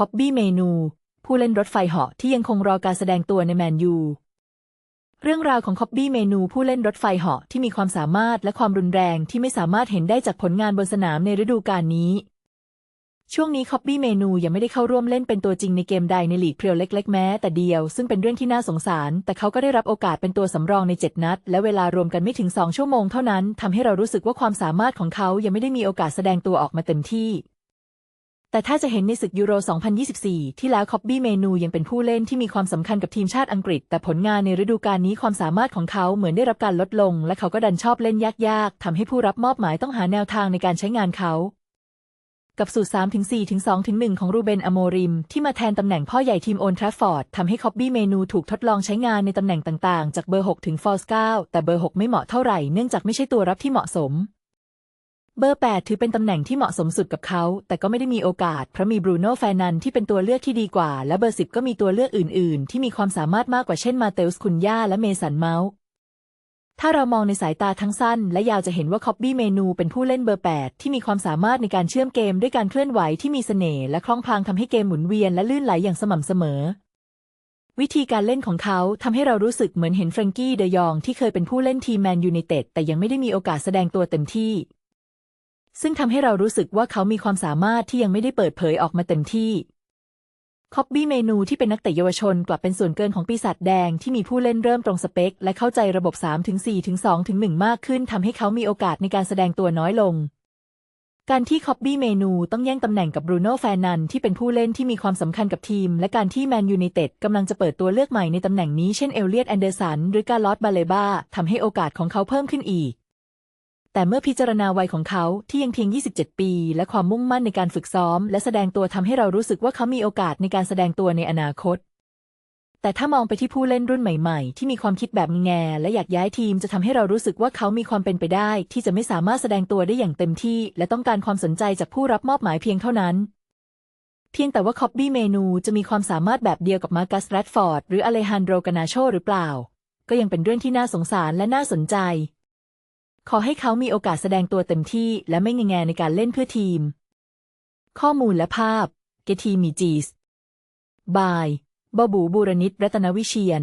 คอบบี้เมนู ผู้เล่นรถไฟเหาะที่ยังคงรอการแสดงตัวในแมนยูเรื่องราวของคอบบี้เมนูผู้เล่นรถไฟเหาะที่มีความสามารถและความรุนแรงที่ไม่สามารถเห็นได้จากผลงานบนสนามในฤดูกาลนี้ ช่วงนี้คอบบี้เมนูยังไม่ได้เข้าร่วมเล่นเป็นตัวจริงในเกมใดในลีกเพียวเล็ก ๆ แม้แต่เดียว ซึ่งเป็นเรื่องที่น่าสงสาร แต่เขาก็ได้รับโอกาสเป็นตัวสำรองใน 7 นัด และเวลารวมกันไม่ถึง 2 ชั่วโมงเท่านั้นทำให้เรารู้สึกว่าความสามารถของเขายังไม่ได้มีโอกาสแสดงตัวออกมาเต็มที่ แต่ถ้าจะเห็นในศึกยูโร 2024 ที่แล้วคอบบี้เมนูยังเป็นผู้เล่นที่มีความสำคัญกับทีมชาติอังกฤษ แต่ผลงานในฤดูกาลนี้ความสามารถของเขาเหมือนได้รับการลดลง และเขาก็ดันชอบเล่นยากๆทำให้ผู้รับมอบหมายต้องหาแนวทางในการใช้งานเขา กับสูตร3ถึง4ถึง2ถึง1ของรูเบนอโมริม ที่มาแทนตำแหน่งพ่อใหญ่ทีมโอนทราฟฟอร์ดทำให้คอบบี้เมนูถูกทดลองใช้งานในตำแหน่งต่างๆ จากเบอร์ 6 ถึงฟอร์ส9แต่เบอร์ 6 ไม่เหมาะเท่าไหร่เนื่องจากไม่ใช่ตัวรับที่เหมาะสม เบอร์ 8 ถือเป็นตำแหน่งที่เหมาะสมสุดกับเขา แต่ก็ไม่ได้มีโอกาส เพราะมีบรูโน่แฟร์นันที่เป็นตัวเลือกที่ดีกว่า และเบอร์ 10 ก็มีตัวเลือกอื่น ๆ ที่มีความสามารถมากกว่าเช่นมาเตลส์คุนย่าและเมสันเมาส์ถ้าเรามองในสายตาทั้งสั้น และยาวจะเห็นว่าคอบบี้เมนูเป็นผู้เล่นเบอร์ 8 ที่มีความสามารถในการเชื่อมเกมด้วยการเคลื่อนไหวที่มีเสน่ห์และคล่องพลางทำให้เกมหมุนเวียนและลื่นไหลอย่างสม่ำเสมอ วิธีการเล่นของเขาทำให้เรารู้สึกเหมือนเห็นเฟรงกี้เดยองที่เคยเป็นผู้เล่นทีแมนยูไนเต็ดแต่ยังไม่ได้มีโอกาสแสดงตัวเต็มที่ ซึ่งทำให้เรารู้สึกว่าเขามีความสามารถที่ยังไม่ได้เปิดเผยออกมาเต็มที่คอบบี้เมนูที่เป็นนักเตะเยาวชนกลับเป็นส่วนเกินของปีศาจแดงที่มีผู้เล่นเริ่มตรงสเปค และเข้าใจระบบ3-4ถึง 2 ถึง 1 มากขึ้นทำให้เขามีโอกาสในการแสดงตัวน้อยลง การที่คอบบี้เมนูต้องแย่งตำแหน่งกับบรูโน่แฟร์นันที่เป็นผู้เล่นที่มีความสำคัญกับทีม และการที่แมนยูไนเต็ดกำลังจะเปิดตัวเลือกใหม่ในตำแหน่งนี้เช่นเอลเลียตแอนเดอร์สันหรือการลอตบาเลบาทำให้โอกาสของเขาเพิ่มขึ้นอีก แต่เมื่อพิจารณาวัยของเขาที่ยังเพียง 27 ปี และความมุ่งมั่นในการฝึกซ้อม และแสดงตัวทำให้เรารู้สึกว่าเขามีโอกาสในการแสดงตัวในอนาคต แต่ถ้ามองไปที่ผู้เล่นรุ่นใหม่ๆ ที่มีความคิดแบบแงและอยากย้ายทีมจะทำให้เรารู้สึกว่าเขามีความเป็นไปได้ ที่จะไม่สามารถแสดงตัวได้อย่างเต็มที่ และต้องการความสนใจจากผู้รับมอบหมายเพียงเท่านั้น เพียงแต่ว่าคอบบี้เมนูจะมีความสามารถแบบเดียวกับมาร์กัสแรดฟอร์ดหรืออเลฮันโดรกานาโชหรือเปล่า ก็ยังเป็นเรื่องที่น่าสงสารและน่าสนใจ ขอให้เขามีโอกาสแสดงตัวเต็มที่และไม่งแงในการเล่นเพื่อทีม ข้อมูลและภาพ เกทีมีจีสบายบบูบูรณิตรัตนวิเชียน